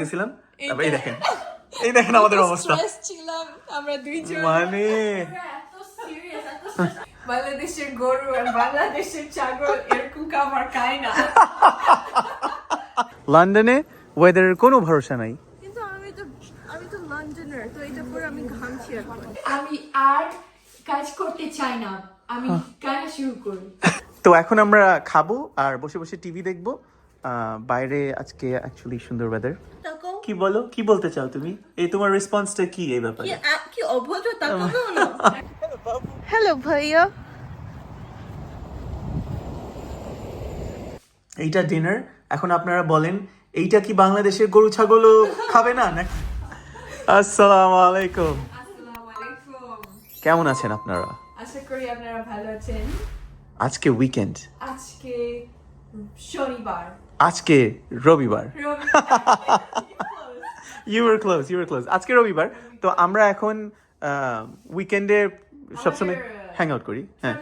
গেছিলাম তারপর এই দেখেন। এই দেখেন আমাদের অবস্থা। ছিলাম আমরা দুইজন। মানে? বাংলাদেশের গরু আর বাংলাদেশের ছাগল এরকম খাবার খায় না। লন্ডনে ওয়েদারের কোনো ভরসা নাই। কিন্তু আমি তো আমি তো লন্ডনের তো এটা পরে আমি ঘামছি এখন। আমি আর কাজ করতে চাই না। আমি কাজ শুরু করি। তো এখন আমরা খাব আর বসে বসে টিভি দেখব। বাইরে আজকে অ্যাকচুয়ালি সুন্দর ওয়েদার কি বলো? কি বলতে চাও তুমি? এই তোমার রেসপন্সটা কি এই ব্যাপারে? কি অভদ্র হ্যালো ভাইয়া। এইটা ডিনার এখন আপনারা বলেন এইটা কি বাংলাদেশের গরু ছাগলও খাবে না নাকি? আসসালামু আলাইকুম। আসসালামু আলাইকুম। কেমন আছেন আপনারা? আশা করি আপনারা ভালো আছেন। আজকে উইকেন্ড আজকে শনিবার। আজকে রবিবার। You are close you are close আজকে রবিবার তো আমরা এখন উইকেন্ডে সবসময় হ্যাং আউট করি হ্যাঁ।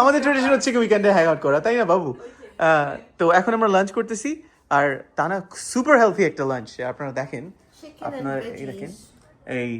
আমাদের ট্রেডিশন হচ্ছে কি উইকেন্ডে হ্যাং আউট করা তাই না বাবু? তো এখন আমরা লাঞ্চ করতেছি আর তা না সুপার হেলথি একটা লাঞ্চ আপনারা দেখেন আপনার এই দেখেন এই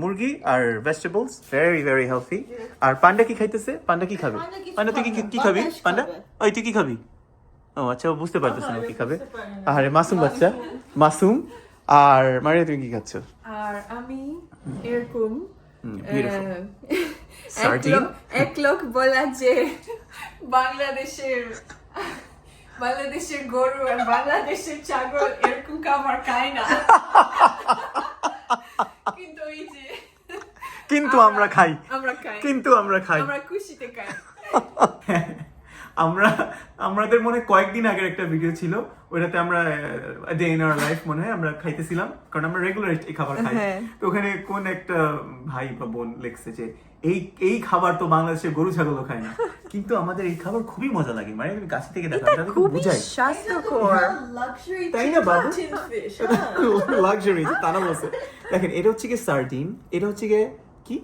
মুরগি আর ভেজিটেবলস ভেরি ভেরি হেলথি আর পান্ডা কি খাইতেছে? পান্ডা কি খাবে? পান্ডা তুই কি খাবে পান্ডা। ওই তুই কি খাবি? ও আচ্ছা ও বুঝতে পারতেছে না কি খাবে। আরে মাসুম বাচ্চা। মাসুম আর মারিয়া তুমি কি খাচ্ছ? আর আমি এরকম এক লোক- বলা যে বাংলাদেশের বাংলাদেশের গরু আর বাংলাদেশের ছাগল এরকম খাবার খায় না। কিন্তু ওই যে কিন্তু আমরা খাই। আমরা খাই। কিন্তু আমরা খাই। আমরা খুশিতে খাই। আমরা আমাদের মনে হয় কয়েকদিন আগের একটা ভিডিও ছিল ওইটাতে আমরা ডে ইন আওয়ার লাইফ মনে হয় আমরা খাইতেছিলাম কারণ আমরা রেগুলার এই খাবার খাই। হ্যাঁ। তো ওখানে কোন একটা ভাই বা বোন লেখছে যে এই এই খাবার তো বাংলাদেশের গরু ছাগলও খায় না। কিন্তু আমাদের এই খাবার খুবই মজা লাগে মানে তুমি কাছে থেকে দেখো আমি তাদেরকে বুঝাই স্বাস্থ্যকর। তাই না বাবু. লাক্সারি তারা বলছে। দেখেন এটা হচ্ছে কি সার্ডিন এটা হচ্ছে কি?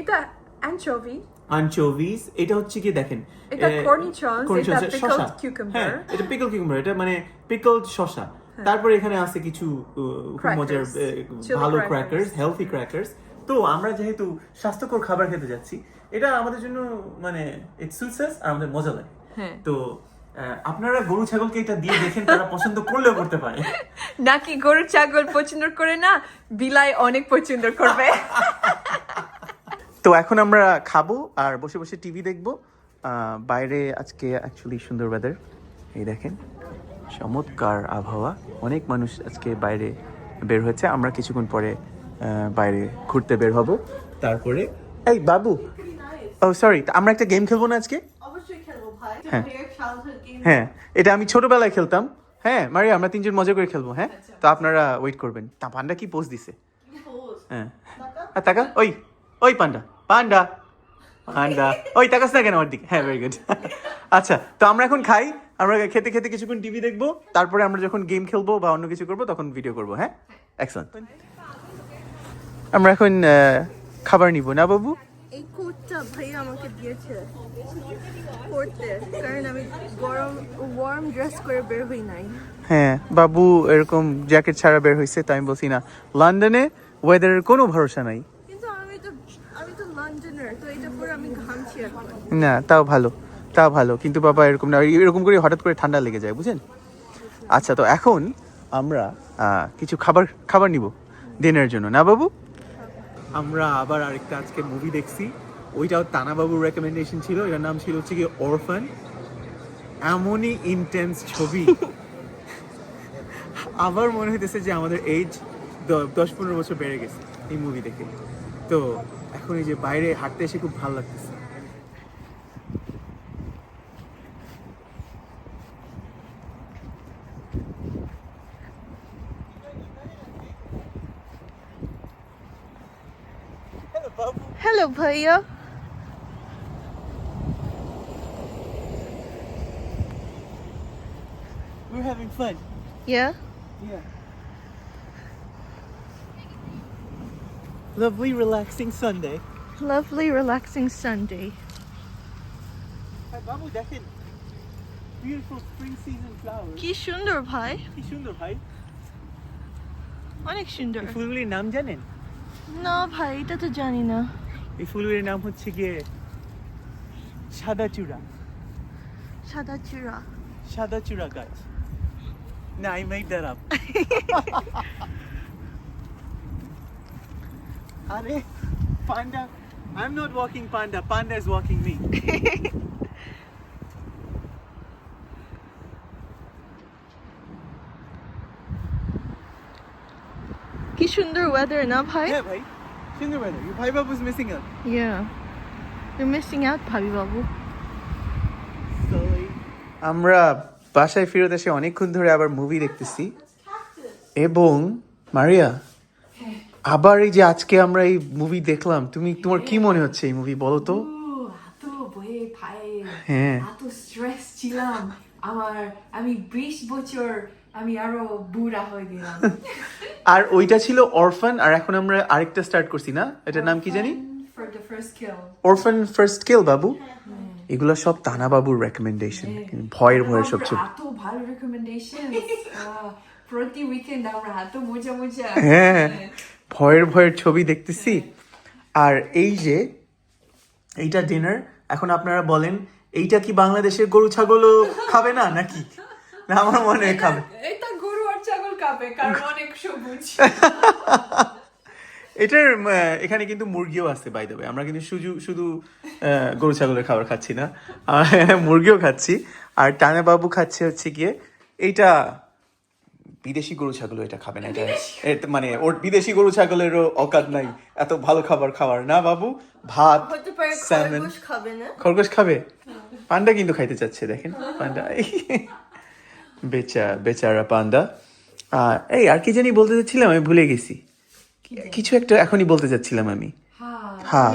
এটা অ্যানচোভি আনচোভিস এটা হচ্ছে কি দেখেন এটা শসা। pickled হ্যাঁ এটা পিকল কিউকাম্বার এটা মানে পিকলড শসা। তারপরে এখানে আছে কিছু খুব মজার ভালো। ক্র্যাকার্স হেলথি ক্র্যাকার্স তো আমরা যেহেতু স্বাস্থ্যকর খাবার খেতে যাচ্ছি এটা আমাদের জন্য মানে ইট সুটস আর আমাদের মজা লাগে। হ্যাঁ। তো আহ, আপনারা গরু ছাগলকে এটা দিয়ে দেখেন তারা পছন্দ করলেও করতে পারে। নাকি গরু ছাগল পছন্দ করে না বিলাই অনেক পছন্দ করবে। তো এখন আমরা খাব আর বসে বসে টিভি দেখব। বাইরে আজকে অ্যাকচুয়ালি সুন্দর ওয়েদার এই দেখেন চমৎকার আবহাওয়া। অনেক মানুষ আজকে বাইরে বের হয়েছে। আমরা কিছুক্ষণ পরে বাইরে ঘুরতে বের হব। তারপরে এই বাবু! ও সরি আমরা একটা গেম খেলব না আজকে? হ্যাঁ। হ্যাঁ এটা আমি ছোটবেলায় খেলতাম। হ্যাঁ মারিয়া আমরা তিনজন মজা করে খেলব হ্যাঁ? তো আপনারা ওয়েট করবেন। তা পান্ডা কি পোস্ট দিছে? হ্যাঁ। আর টাকা? ওই ওই পান্ডা পান্ডা পান্ডা। ওই তাকাস না কেন আমার দিকে? হ্যাঁ ভেরি গুড আচ্ছা তো আমরা এখন খাই আমরা খেতে খেতে কিছুক্ষণ টিভি দেখব তারপরে আমরা যখন গেম খেলব বা অন্য কিছু করব তখন ভিডিও করব হ্যাঁ? এক্সেলেন্ট আমরা এখন খাবার নিব না বাবু? এই কোটটা ভাইয়া আমাকে দিয়েছে। পরতে কারণ আমি গরম ওয়ার্ম ড্রেস করে বের হই নাই। হ্যাঁ বাবু এরকম জ্যাকেট ছাড়া বের হয়েছে তাই আমি বলছি না। লন্ডনে ওয়েদারের কোনো ভরসা নাই কিন্তু আমি তো আমি তো লন্ডনের তো এটা পরে আমি ঘামছি এখন না তাও ভালো তাও ভালো। কিন্তু বাবা এরকম না এরকম করে হঠাৎ করে ঠান্ডা লেগে যায় বুঝেন আচ্ছা তো এখন আমরা কিছু খাবার খাবার নিব ডিনারের জন্য। না বাবু? আমরা আবার আরেকটা আজকে মুভি দেখছি। ওইটাও তানা বাবুর রেকমেন্ডেশন ছিল। এটার নাম ছিল হচ্ছে কি অরফান এমনই ইন্টেন্স ছবি। আবার মনে হইতেছে যে আমাদের এজ দশ পনেরো বছর বেড়ে গেছে এই মুভি দেখে। তো এখন এই যে বাইরে হাঁটতে এসে খুব ভালো লাগতেছে। হ্যালো ভাইয়া We're having fun. Yeah Yeah. Lovely, relaxing Sunday. lovely relaxing Sunday Hi, বাবু দেখেন বিউটিফুল স্প্রিং সিজন ফ্লাওয়ার কি সুন্দর ভাই কি সুন্দর ভাই অনেক সুন্দর এই ফুলগুলির নাম জানেন না ভাই এটা তো জানি না এই ফুলগুলির নাম হচ্ছে গিয়ে সাদা চূড়া সাদা চূড়া সাদা চূড়া গাছ। না আই দ্যাট আপ আরে panda I am not walking panda is walking me কি সুন্দর ওয়েদার না ভাই? হ্যাঁ ভাই। সুন্দর weather. Your ভাই বাবু's missing out. Yeah you missing out ভাবি বাবু আমরা বাসায় ফেরত এসে অনেকক্ষণ ধরে আবার মুভি দেখতেছি এবং মারিয়া আবার এই যে আজকে আমরা এই মুভি দেখলাম তুমি তোমার কি মনে হচ্ছে এই মুভি বলো তো হ্যাঁ। স্ট্রেস ছিলাম আমার আমি বিশ বছর আমি আরও বুড়া হয়ে গেলাম। আর ওইটা ছিল অরফান আর এখন আমরা আরেকটা স্টার্ট করছি না? এটার নাম কি জানি? অরফান ফার্স্ট কিল বাবু। এগুলো সব তানা বাবুর রেকমেন্ডেশন ভয়ের ভয়ের সব ছবি এত ভালো রেকমেন্ডেশন প্রতি উইকেন্ড আমরা এত মজা মজা। হ্যাঁ। ভয়ের ভয়ের ছবি দেখতেছি। আর এই যে এইটা ডিনার এখন আপনারা বলেন এইটা কি বাংলাদেশের গরু ছাগলও খাবে না নাকি? না আমার মনে হয় খাবে। এটা গরু আর ছাগল খাবে কারণ অনেক সবুজ। এটার এখানে কিন্তু মুরগিও আছে বাই দ্য আমরা কিন্তু শুধু শুধু গরু ছাগলের খাবার খাচ্ছি না। মুরগিও খাচ্ছি। আর টানা বাবু খাচ্ছে হচ্ছে গিয়ে এইটা বিদেশি গরু ছাগলও এটা খাবে না। এটা মানে ওর বিদেশি গরু ছাগলেরও অকাত নাই। এত ভালো খাবার খাওয়ার। না বাবু? ভাত স্যালমন খরগোশ খাবে পান্ডা কিন্তু খাইতে চাচ্ছে দেখেন। পান্ডা বেচা বেচারা পান্ডা। এই আর কি জানি বলতে চাচ্ছিলাম আমি ভুলে গেছি। কিছু একটা এখনই বলতে চাচ্ছিলাম আমি। হ্যাঁ। হ্যাঁ।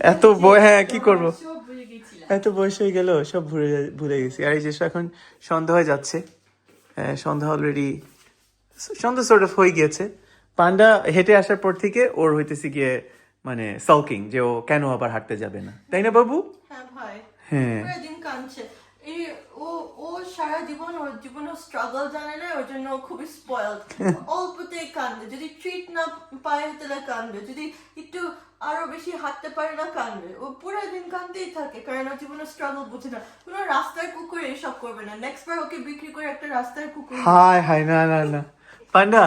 এত বুড়া হয়ে হ্যাঁ কি করব? এত বয়স হয়ে গেল সব ভুলে ভুলে গেছি। আর এই যে এখন সন্ধ্যা হয়ে যাচ্ছে। হ্যাঁ, সন্ধ্যা অলরেডি সন্ধ্যা সর্ট অফ হয়ে গিয়েছে। পান্ডা হেঁটে আসার পর থেকে ওর হইতেছে গিয়ে মানে সলকিং যে ও কেন আবার হাঁটতে যাবে না। তাই না বাবু? হ্যাঁ ভাই। হ্যাঁ। এই ও ও সারা জীবন ওর জীবনে স্ট্রাগল জানে না ওর জন্য খুবই স্পয়েলড অল্পতেই কান্দে যদি ট্রিট না পায় তাহলে কান্দবে যদি একটু আরও বেশি হাঁটতে পারে না কান্দবে ও পুরো দিন কান্দতেই থাকে কারণ ওর জীবনে স্ট্রাগল বুঝে না। কোনো রাস্তার কুকুর এসব করবে না। নেক্সট বার ওকে বিক্রি করে একটা রাস্তার কুকুর হাই হাই না না না। পান্ডা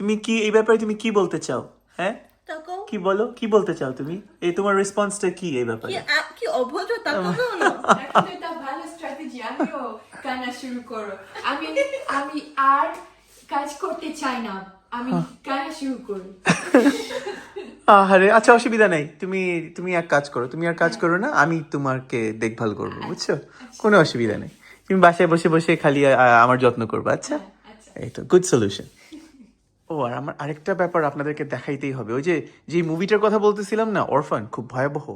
তুমি কি এই ব্যাপারে তুমি কি বলতে চাও? হ্যাঁ? কি বলো? কি বলতে চাও তুমি? এই তোমার রেসপন্সটা কি এই ব্যাপারে? কি না কানা শুরু করো। আমি আমি আর কাজ করতে চাই না। আমি কানা শুরু করি। আরে আচ্ছা অসুবিধা নাই। তুমি তুমি এক কাজ করো। তুমি আর কাজ করো না আমি তোমাকে দেখভাল করব বুঝছ? কোনো অসুবিধা নেই। তুমি বাসায় বসে বসে খালি আমার যত্ন করবে আচ্ছা? আচ্ছা। এই তো গুড সলিউশন ও আর আমার আরেকটা ব্যাপার আপনাদেরকে দেখাইতেই হবে। ওই যে যে মুভিটার কথা বলতেছিলাম না অরফান খুব ভয়াবহ।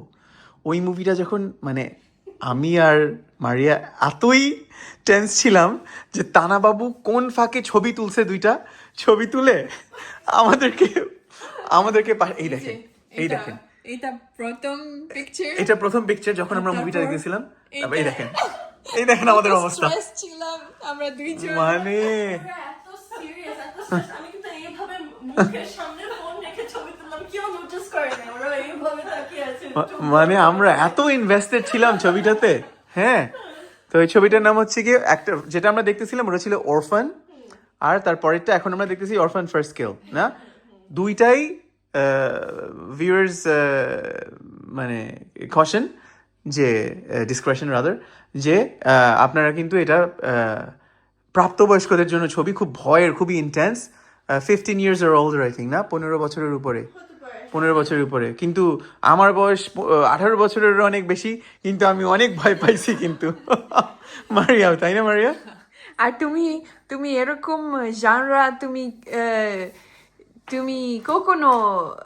ওই মুভিটা যখন মানে আমি আর মারিয়া এতই টেন্স ছিলাম যে তানাবাবু কোন ফাঁকে ছবি তুলছে দুইটা? ছবি তুলে আমাদেরকে আমাদেরকে পা- এই দেখেন এই দেখেন। এটা প্রথম পিকচার এটা প্রথম পিকচার যখন আমরা মুভিটা দেখেছিলাম এই দেখেন এই দেখেন আমাদের অবস্থা। ছিলাম আমরা দুইজন। মানে এত সিরিয়াস এত আমি কিন্তু এইভাবে মুখের সামনে মানে আমরা এত ইনভেস্টেড ছিলাম ছবিটাতে হ্যাঁ? তো এই ছবিটার নাম হচ্ছে কি একটা যেটা আমরা দেখতেছিলাম ওটা ছিল অরফান আর তারপরেরটা এখন আমরা দেখতেছি অরফান ফার্স্ট স্কেল না? দুইটাই ভিউয়ার্স মানে কশন যে ডিসক্রেশন রাদার যে আপনারা কিন্তু এটা প্রাপ্তবয়স্কদের জন্য ছবি খুব ভয়ের খুবই intense fifteen years or older I think না? পনেরো বছরের উপরে। পনেরো বছরের উপরে। কিন্তু আমার বয়স আঠারো বছরের অনেক বেশি কিন্তু আমি অনেক ভয় পাইছি কিন্তু। মারিয়াও তাই না মারিয়া? আর তুমি তুমি এরকম জানরা তুমি আহ, তুমি কখনো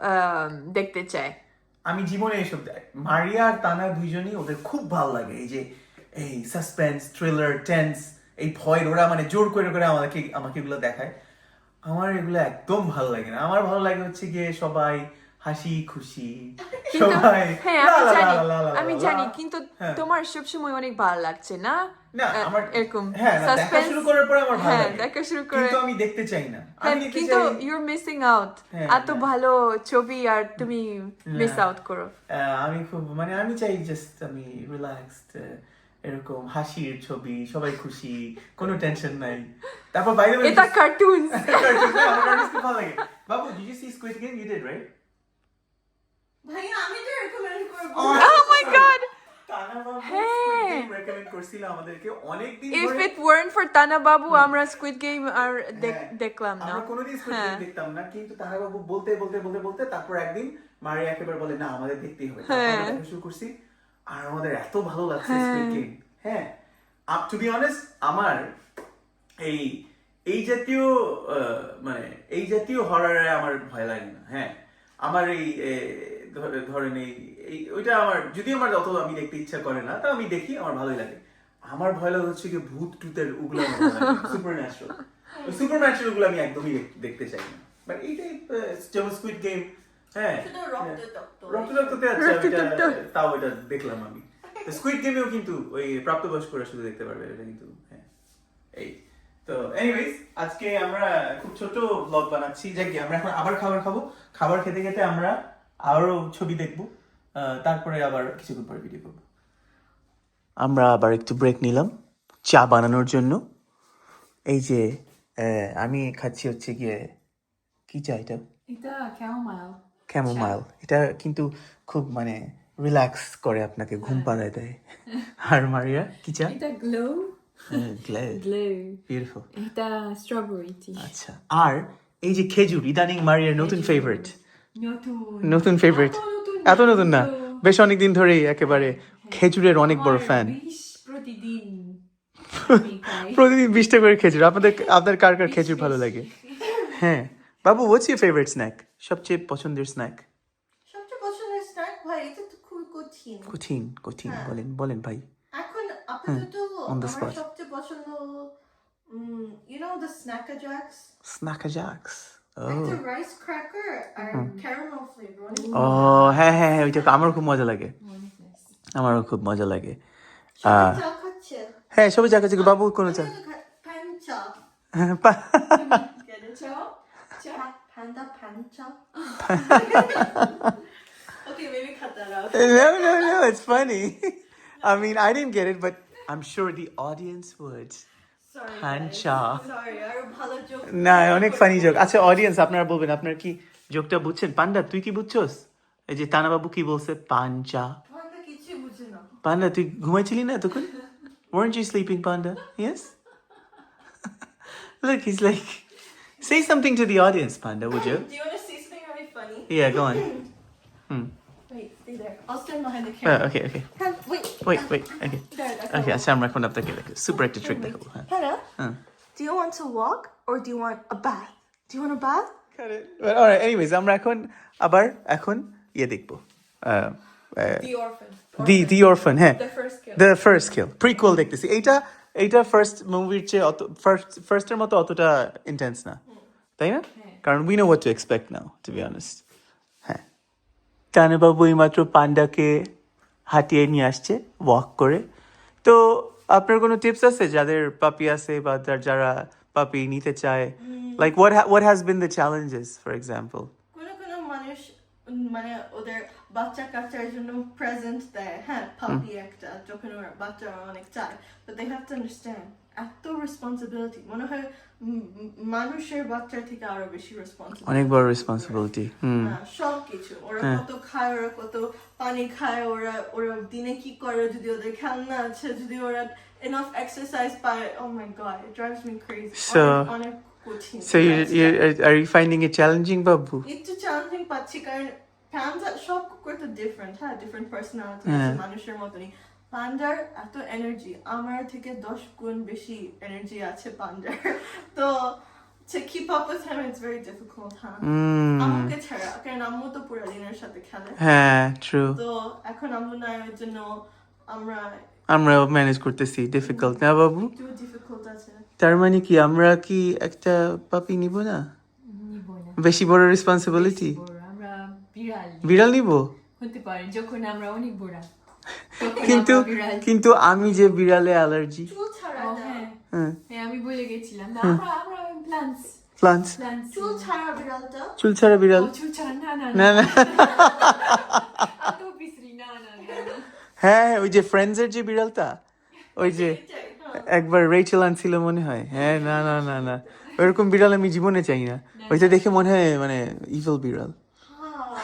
আহ, দেখতে চাই আমি জীবনে এসব দেখ মারিয়া আর তানা দুইজনই ওদের খুব ভালো লাগে। এই যে এই সাসপেন্স থ্রিলার টেন্স এই ভয় ওরা মানে জোর করে করে আমাকে আমাকে এগুলো দেখায়। আমার এগুলো একদম ভালো লাগে না। আমার ভালো লাগে হচ্ছে গিয়ে সবাই হাসি খুশি সবাই আমি জানি কিন্তু। তোমার সবসময় অনেক ভালো লাগছে না? না আমার এরকম হ্যাঁ দেখা শুরু করার পরে আমার ভালো হ্যাঁ লাগে। দেখা শুরু করে কিন্তু আমি দেখতে চাই না। হ্যাঁ, আমি কিন্তু মিসিং আউট হ্যাঁ, এত। ভালো ছবি আর তুমি মিস। আউট করো। আমি খুব মানে আমি চাই জাস্ট আমি রিল্যাক্সড এরকম হাসির ছবি সবাই খুশি কোনো টেনশন নাই। তারপর বাইরে এটা কার্টুন ভালো লাগে। বাবু did you see squid game you did right ভাইয়া আমি তো রেকমেন্ড করব। হ্যাঁ। If it weren't for Tana Babu, আমরা স্কুইড গেম আর হ্যাঁ। দেখলাম না। আমরা কোনোদিন স্কুইড হ্যাঁ। দেখতাম না কিন্তু তারা বাবু বলতে বলতে বলতে বলতে তারপর একদিন মারি একেবারে বলে না আমাদের দেখতেই হবে। হ্যাঁ। আমরা শুরু করছি। আর আমাদের এত ভালো লাগছে গেম হ্যাঁ আপ টু বি অনেস্ট আমার এই এই জাতীয় মানে এই জাতীয় হরারে আমার ভয় লাগে না হ্যাঁ। আমার এই ধরেন এই এই- ওইটা আমার যদিও আমার অত আমি দেখতে ইচ্ছা করে না তা আমি দেখি আমার ভালোই লাগে। আমার ভয় লাগে হচ্ছে কি ভূত টুতের উগুলো সুপার ন্যাচারাল সুপার ন্যাচারালগুলো আমি একদমই দেখতে চাই না। বাট এইটাই আহ, যেমন স্কুইড গেম হ্যাঁ রক্ততপ্ত। তাও ওইটা দেখলাম আমি। স্কুইড গেমেও কিন্তু ওই প্রাপ্তবয়স্করা শুধু দেখতে পারবে এটা কিন্তু হ্যাঁ এই। তো এনিওয়েজ আজকে আমরা খুব ছোট ব্লগ বানাচ্ছি। যাই আমরা এখন আবার খাবার খাব। খাবার খেতে খেতে আমরা আরও ছবি দেখব। তারপরে আবার কিছুক্ষণ পরে ভিডিও করব। আমরা আবার একটু ব্রেক নিলাম চা বানানোর জন্য। এই যে আহ, আমি খাচ্ছি হচ্ছে গিয়ে কি চা এটা? এটা ক্যামোমাইল এটা কিন্তু খুব মানে রিল্যাক্স করে আপনাকে ঘুম পাড়ায় দেয়। আর মারিয়া কি চা এটা গ্লো গ্লো বিউটিফুল এটা স্ট্রবেরি টি আচ্ছা আর এই যে খেজুর ইদানিং মারিয়ার নতুন ফেভারিট নতুন। নতুন ফেভারিট এত নতুন না বেশ অনেক দিন ধরেই একেবারে খেজুরের অনেক বড় ফ্যান প্রতিদিন প্রতিদিন বিশটা করে খেজুর। আপনাদের আপনার কার কার খেজুর ভালো লাগে? হ্যাঁ। বাবু হোয়াটস ইউর ফেভারিট স্ন্যাক সবচেয়ে পছন্দের স্ন্যাক সবচেয়ে পছন্দের স্ন্যাক ভাই এটা তো খুব কঠিন। কঠিন কঠিন বলেন বলেন ভাই। এখন আপাতত on the আমার সবচেয়ে পছন্দ ও একটা রাইস ক্র্যাকার আর ক্যারামেল ফ্লেভার ও হ্যাঁ হ্যাঁ হ্যাঁ ওইটা আমারও খুব মজা লাগে। আমারও খুব মজা লাগে। হ্যাঁ সবাই চা খাচ্ছে বাবু কোনো চা? চা। চা Panda pan okay, maybe cut that out. no no no it's funny I mean I didn't get it but I'm sure the audience would Sorry. Pan Sorry, আর ভালো joke. না অনেক ফানি জোক আচ্ছা অডিয়েন্স আপনারা বলবেন আপনার কি জোকটা বুঝছেন পান্ডা তুই কি বুঝছস এই যে তানা বাবু কি বলছে পাঞ্চা আমরা কিছুই বুঝি না। পান্ডা তুই ঘুমাইছিলি না তখন weren't you sleeping panda yes look he's like say something to the audience panda would you Do you want to see something really funny? yeah go on hmm. Wait, stay there. I'll stand behind the camera. Uh, okay okay Pan, wait. wait wait okay There, that's okay আচ্ছা আমরা এখন আপনাকে দেখো super একটা trick দেখাবো হ্যাঁ Hannah, হ্যাঁ do you want to walk or do you want a bath? Do you want a bath? Got it. But all right, anyways, আমরা এখন আবার এখন ইয়ে দেখবো Uh, uh, The orphan. দি দি অরফান হ্যাঁ The first kill. The first kill prequel দেখতেছি এইটা এইটা ফার্স্ট মুভির চেয়ে অত ফার্স্ট ফার্স্টের মতো অতটা ইন্টেন্স না তাই না? কারণ we know what to expect now to be honest হ্যাঁ। টানাবাবু এইমাত্র পান্ডাকে হাঁটিয়ে নিয়ে আসছে ওয়াক করে। তো আপনার কোনো টিপস আছে যাদের পাপি আছে বা যার- যারা পাপি নিতে চায়? Like what what has been the challenges for example কোনো কোনো মানুষ মানে ওদের বাচ্চা কাচ্চার জন্য প্রেজেন্ট দেয়। হ্যাঁ পাপি একটা যখন ওরা বাচ্চারা অনেক চায়। But they have to understand এত রেসপন্সিবিলিটি মনে হয় মানুষের বাচ্চার থেকে আরও বেশি রেসপন্সিবিলিটি অনেক বড় রেসপন্সিবিলিটি সব কিছু ওরা কত খায় ওরা কত পানি খায় ওরা ওরা দিনে কি করে যদি ওদের খেলনা আছে যদি ওরা এনাফ এক্সারসাইজ পায়। ও my god it drives me crazy So- অনেক So you, you are you finding it challenging, Babu? একটু চ্যালেঞ্জিং পাচ্ছি কারণ পান্ডা সব কুকুর তো ডিফারেন্ট হ্যাঁ ডিফারেন্ট পার্সোনালিটি হ্যাঁ। মানুষের মতনই পান্ডার এত এনার্জি আমার থেকে দশ গুণ বেশি এনার্জি আছে পান্ডার তো to keep up with him it's very difficult হ্যাঁ Mm. আম্মুকে ছাড়া কারণ আম্মু তো পুরো দিনের সাথে খেলে হ্যাঁ true. তো এখন আম্মু নাই ওই জন্য আমরা আমরা ম্যানেজ করতেছি ডিফিকাল্ট না বাবু ডিফিকাল্ট আছে তার মানে কি আমরা কি একটা পাপি নিব না? বেশি বড় রেসপন্সিবিলিটি বিড়াল বিড়াল নিব? যখন আমরা অনেক বুড়া কিন্তু কিন্তু আমি যে বিড়ালে অ্যালার্জি চুল ছাড়া ও, হ্যাঁ। হ্যাঁ। হ্যাঁ আমি বলে গেছিলাম প্লান্টস চুল ছাড়া বিড়ালটা? চুল ছাড়া বিড়াল? চুল ছাড়া না না না। না। হ্যাঁ হ্যাঁ, ওই যে ফ্রেন্ডসের যে বিড়ালটা ওই যে একবার রেচেল আনছিল মনে হয়। হ্যাঁ না না না না। ওইরকম বিড়াল আমি জীবনে চাই না। ওইটা দেখে মনে হয় মানে ইভল বিড়াল। হ্যাঁ।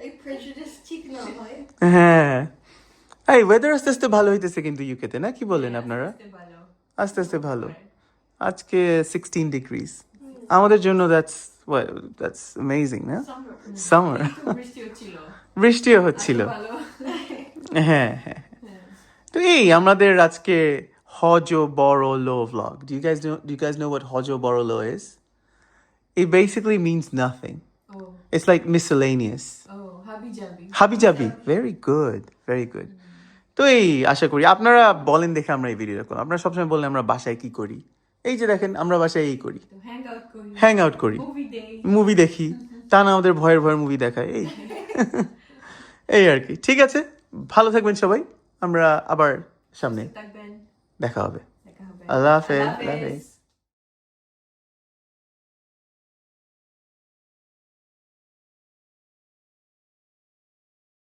এই প্রেজুডিস ঠিক না এই ওয়েদার আস্তে আস্তে ভালো হইতেছে কিন্তু ইউকেতে না? কি বলেন আপনারা? আস্তে আস্তে ভালো। আজকে সিক্সটিন ডিগ্রিজ আমাদের জন্য দ্যাটস দ্যাটস অ্যামেজিং না? সামার বৃষ্টিও হচ্ছিল। হ্যাঁ হ্যাঁ। তো এই আমাদের আজকে হজ বড় লো vlog. Do you guys know do you guys know what হজ বড় লো is? It basically means nothing. O it's like miscellaneous. হাবি জাবি ভেরি গুড ভেরি গুড তো এই আশা করি আপনারা বলেন দেখে আমরা এই ভিডিওটা করলাম। আপনারা সবসময় বললেন আমরা বাসায় কি করি? এই যে দেখেন আমরা বাসায় এই করি। হ্যাং আউট করি। মুভি দেখি। তা না আমাদের ভয়ের ভয়ের মুভি দেখায়। এই। এই আর কি। ঠিক আছে? ভালো থাকবেন সবাই। আমরা আবার সামনে দেখা হবে। আল্লাহ হাফেজ। আল্লাহ। হাফেজ।